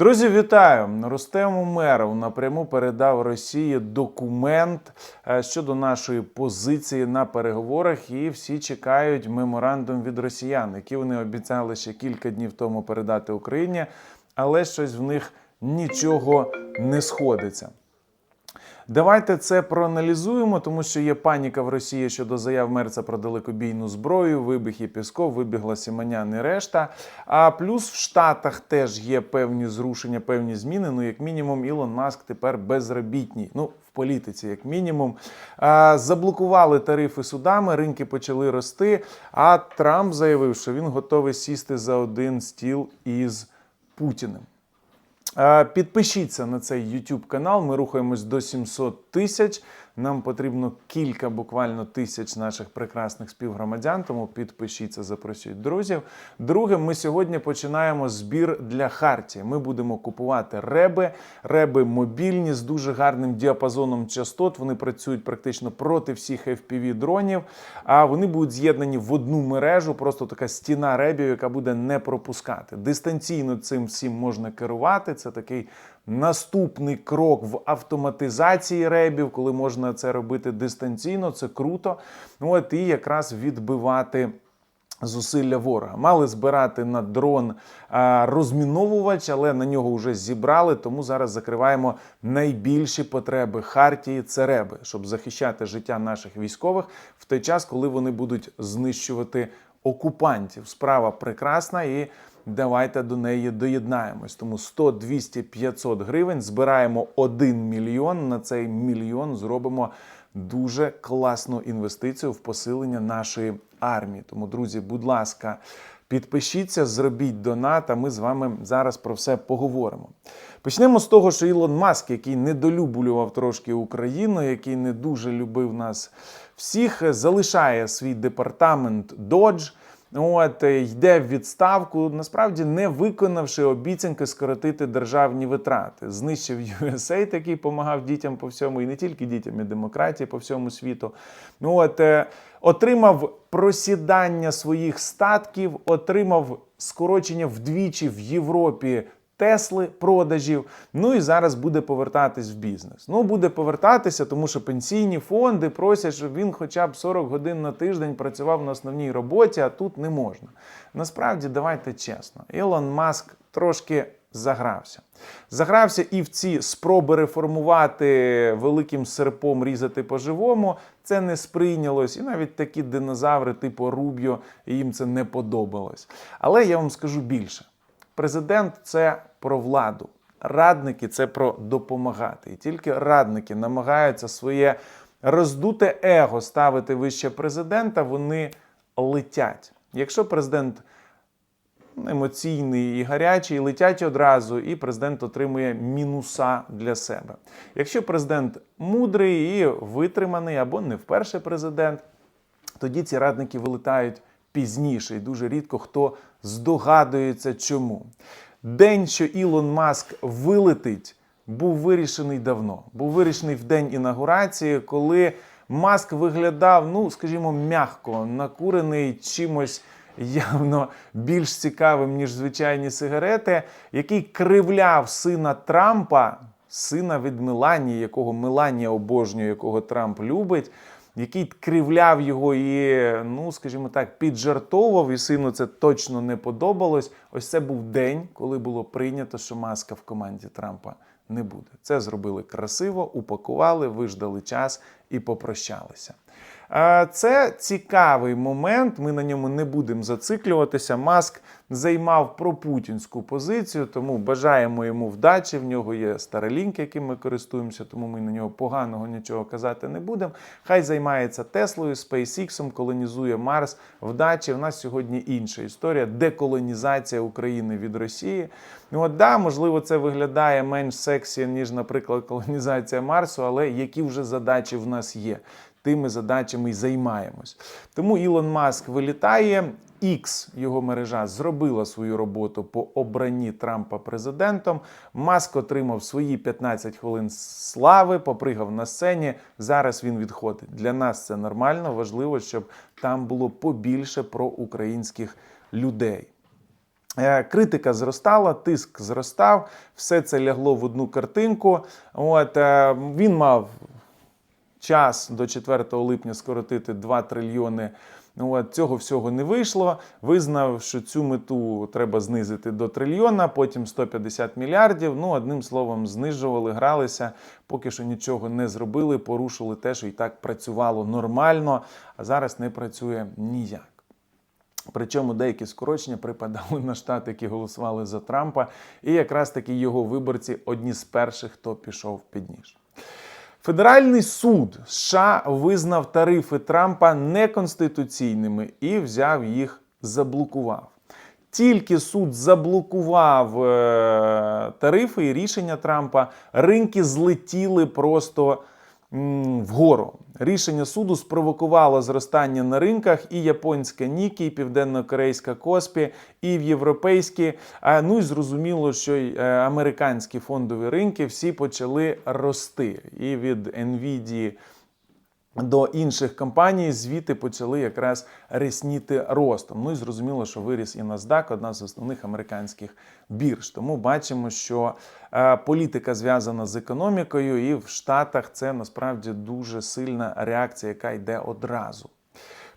Друзі, вітаю! Рустем Умеров напряму передав Росії документ е, щодо нашої позиції на переговорах, і всі чекають меморандум від росіян, які вони обіцяли ще кілька днів тому передати Україні, але щось в них нічого не сходиться. Давайте це проаналізуємо, тому що є паніка в Росії щодо заяв Мерца про далекобійну зброю, вибіг і Пісков, вибігла Сіманян і решта. А плюс в Штатах теж є певні зрушення, певні зміни. Ну, як мінімум, Ілон Маск тепер безробітній. Ну, в політиці, як мінімум. А, заблокували тарифи судами, ринки почали рости. А Трамп заявив, що він готовий сісти за один стіл із Путіним. Е, Підпишіться на цей YouTube канал. Ми рухаємось до 700 тисяч. Нам потрібно кілька буквально тисяч наших прекрасних співгромадян. Тому підпишіться, запросіть друзів. Друге, ми сьогодні починаємо збір для Хартії. Ми будемо купувати реби, реби мобільні з дуже гарним діапазоном частот. Вони працюють практично проти всіх fpv дронів. А вони будуть з'єднані в одну мережу, просто така стіна ребів, яка буде не пропускати. Дистанційно цим всім можна керувати. Це такий наступний крок в автоматизації ребів, коли можна це робити дистанційно. Це круто. От і якраз відбивати. Зусилля ворога мали збирати на дрон а, розміновувач, але на нього вже зібрали. Тому зараз закриваємо найбільші потреби Хартії це реби, щоб захищати життя наших військових в той час, коли вони будуть знищувати окупантів. Справа прекрасна і давайте до неї доєднаємось. Тому 100, 200, 500 гривень збираємо 1 мільйон. На цей мільйон зробимо дуже класну інвестицію в посилення нашої армії. Тому, друзі, будь ласка, підпишіться, зробіть донат. А ми з вами зараз про все поговоримо. Почнемо з того, що Ілон Маск, який недолюблював трошки Україну, який не дуже любив нас всіх, залишає свій департамент Dodge. От е, йде в відставку, насправді не виконавши обіцянки скоротити державні витрати. Знищив USAID, який допомагав дітям по всьому, і не тільки дітям, і демократії по всьому світу. Ну от е, отримав просідання своїх статків, отримав скорочення вдвічі в Європі. Тесли продажів, ну і зараз буде повертатись в бізнес. Ну, буде повертатися, тому що пенсійні фонди просять, щоб він хоча б 40 годин на тиждень працював на основній роботі, а тут не можна. Насправді, давайте чесно, Ілон Маск трошки загрався. Загрався і в ці спроби реформувати великим серпом різати по-живому. Це не сприйнялось, і навіть такі динозаври, типу Рубіо, їм це не подобалось. Але я вам скажу більше. Президент це про владу, радники це про допомагати. І тільки радники намагаються своє роздуте его ставити вище президента, вони летять. Якщо президент емоційний і гарячий, летять одразу, і президент отримує мінуса для себе. Якщо президент мудрий і витриманий, або не вперше президент, тоді ці радники вилетають пізніше, і дуже рідко хто здогадується, чому. День, що Ілон Маск вилетить, був вирішений давно. Був вирішений в день інаугурації, коли Маск виглядав, ну скажімо, м'яко накурений чимось. Явно більш цікавим, ніж звичайні сигарети, який кривляв сина Трампа, сина від Меланії, якого Меланія обожнює, якого Трамп любить, який кривляв його і, ну скажімо так, піджартовував, і сину це точно не подобалось. Ось це був день, коли було прийнято, що маска в команді Трампа не буде. Це зробили красиво, упакували, виждали час і попрощалися. Це цікавий момент. Ми на ньому не будемо зациклюватися. Маск займав пропутінську позицію, тому бажаємо йому вдачі. В нього є Starlink, яким ми користуємося, тому ми на нього поганого нічого казати не будемо. Хай займається Теслою, SpaceX, колонізує Марс. Вдачі. У нас сьогодні інша історія деколонізація України від Росії. Ну от да, можливо, це виглядає менш сексі, ніж, наприклад, колонізація Марсу, але які вже задачі в нас є. Тими задачами й займаємось. Тому Ілон Маск вилітає. X, його мережа, зробила свою роботу по обранні Трампа президентом. Маск отримав свої 15 хвилин слави, попригав на сцені. Зараз він відходить. Для нас це нормально. Важливо, щоб там було побільше проукраїнських людей. Е, Критика зростала, тиск зростав, все це лягло в одну картинку. От, е, він мав час до 4 липня скоротити 2 трильйони. Ну, От, цього всього не вийшло. Визнав, що цю мету треба знизити до трильйона, потім 150 мільярдів. Ну, одним словом, знижували, гралися, поки що нічого не зробили, порушили те, що і так працювало нормально, а зараз не працює ніяк. Причому деякі скорочення припадали на штати, які голосували за Трампа, і якраз таки його виборці одні з перших, хто пішов під ніж. Федеральний суд США визнав тарифи Трампа неконституційними і взяв їх заблокував. Тільки суд заблокував е, тарифи і рішення Трампа, ринки злетіли просто вгору. Рішення суду спровокувало зростання на ринках і японська Нікі, і південно-корейська Коспі, і в європейські. Ну і зрозуміло, що й е, американські фондові ринки всі почали рости. І від NVIDIA до інших компаній звіти почали якраз рісніти ростом. Ну і зрозуміло, що виріс і NASDAQ, одна з основних американських бірж. Тому бачимо, що е, політика зв'язана з економікою, і в Штатах це насправді дуже сильна реакція, яка йде одразу.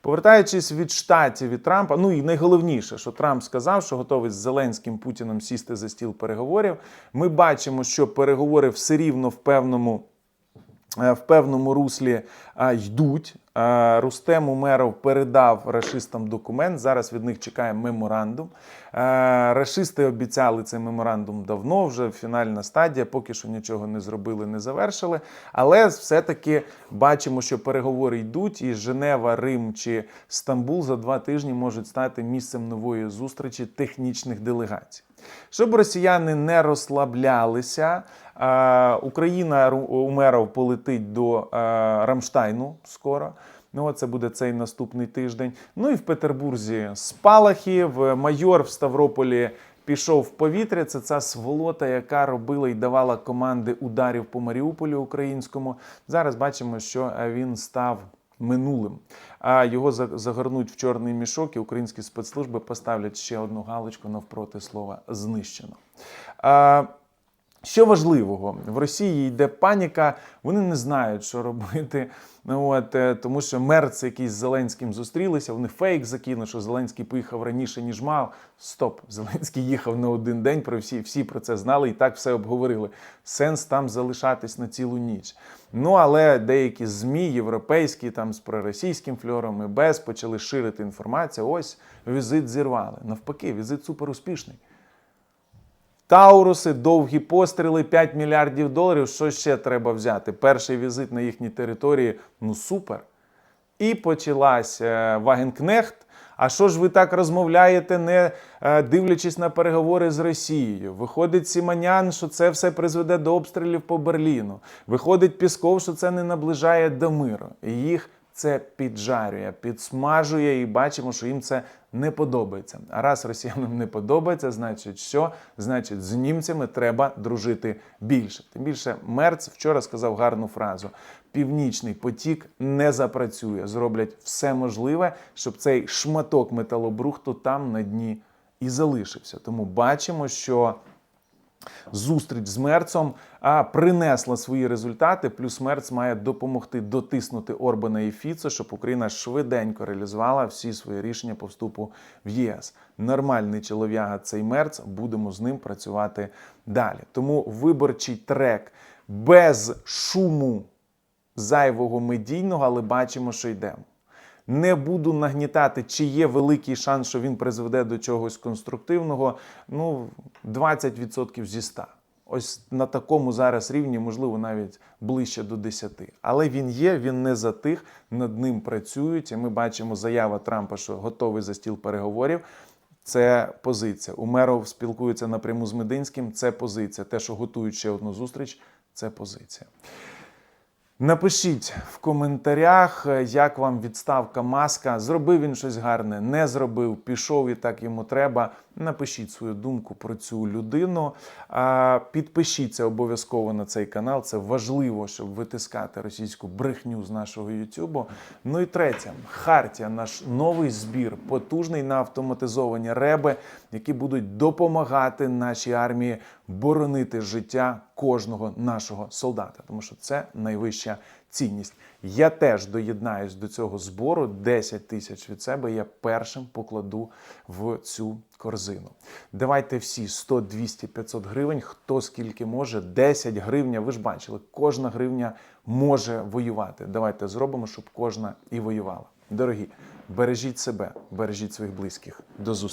Повертаючись від штатів від Трампа, ну і найголовніше, що Трамп сказав, що готовий з Зеленським Путіним сісти за стіл переговорів. Ми бачимо, що переговори все рівно в певному. Е, В певному руслі йдуть. А, Рустем Умеров передав рашистам документ. Зараз від них чекає меморандум. А, Рашисти обіцяли цей меморандум давно, вже фінальна стадія. Поки що нічого не зробили, не завершили. Але все-таки бачимо, що переговори йдуть, і Женева, Рим чи Стамбул за два тижні можуть стати місцем нової зустрічі технічних делегацій. Щоб росіяни не розслаблялися, е, Україна Ру- Умеров полетить до е, Рамштайну скоро. Ну, це буде цей наступний тиждень. Ну і в Петербурзі спалахи, в майор в Ставрополі пішов в повітря. Це ця сволота, яка робила і давала команди ударів по Маріуполю українському. Зараз бачимо, що е, він став минулим. А його за- загорнуть в чорний мішок, і українські спецслужби поставлять ще одну галочку навпроти слова знищено. Що важливого, в Росії йде паніка, вони не знають, що робити. Ну, от, е, тому що Мерц, який з Зеленським зустрілися, вони фейк закинули, що Зеленський поїхав раніше, ніж мав. Стоп, Зеленський їхав на один день, про всі, всі про це знали і так все обговорили. Сенс там залишатись на цілу ніч. Ну, але деякі ЗМІ, європейські, там з проросійським фльором і без, почали ширити інформацію. Ось візит зірвали. Навпаки, візит супер успішний. Тауруси, довгі постріли, 5 мільярдів доларів. Що ще треба взяти? Перший візит на їхній території ну супер. І почалась е, Вагенкнехт. А що ж ви так розмовляєте, не е, дивлячись на переговори з Росією? Виходить Сіманян, що це все призведе до обстрілів по Берліну. Виходить Пісков, що це не наближає до миру. І їх це піджарює, підсмажує, і бачимо, що їм це не подобається. А раз росіянам не подобається, значить що? Значить, з німцями треба дружити більше. Тим більше Мерц вчора сказав гарну фразу: Північний потік не запрацює. Зроблять все можливе, щоб цей шматок металобрухту там на дні і залишився. Тому бачимо, що зустріч з Мерцом принесла свої результати. Плюс Мерц має допомогти дотиснути Орбана і Фіцо, щоб Україна швиденько реалізувала всі свої рішення по вступу в ЄС. Нормальний чолов'яга цей Мерц. Будемо з ним працювати далі. Тому виборчий трек без шуму зайвого медійного, але бачимо, що йдемо. Не буду нагнітати, чи є великий шанс, що він призведе до чогось конструктивного. Ну, 20% зі 100. Ось на такому зараз рівні, можливо, навіть ближче до 10. Але він є, він не затих, над ним працюють. І ми бачимо заява Трампа, що готовий за стіл переговорів. Це позиція. Умеров спілкується напряму з Мединським. Це позиція. Те, що готують ще одну зустріч, це позиція. Напишіть в коментарях, е, як вам відставка маска. Зробив він щось гарне, не зробив, пішов і так йому треба. Напишіть свою думку про цю людину. Підпишіться обов'язково на цей канал. Це важливо, щоб витискати російську брехню з нашого Ютубу. Ну і третє, Хартія, наш новий збір, потужний на автоматизовані реби, які будуть допомагати нашій армії боронити життя кожного нашого солдата, тому що це найвища цінність. Я теж доєднаюсь до цього збору 10 тисяч від себе. Я першим покладу в цю корзину. Давайте всі 100, 200, 500 гривень. Хто скільки може, 10 гривня. Ви ж бачили, кожна гривня може воювати. Давайте зробимо, щоб кожна і воювала. Дорогі, бережіть себе, бережіть своїх близьких. До зустрічі.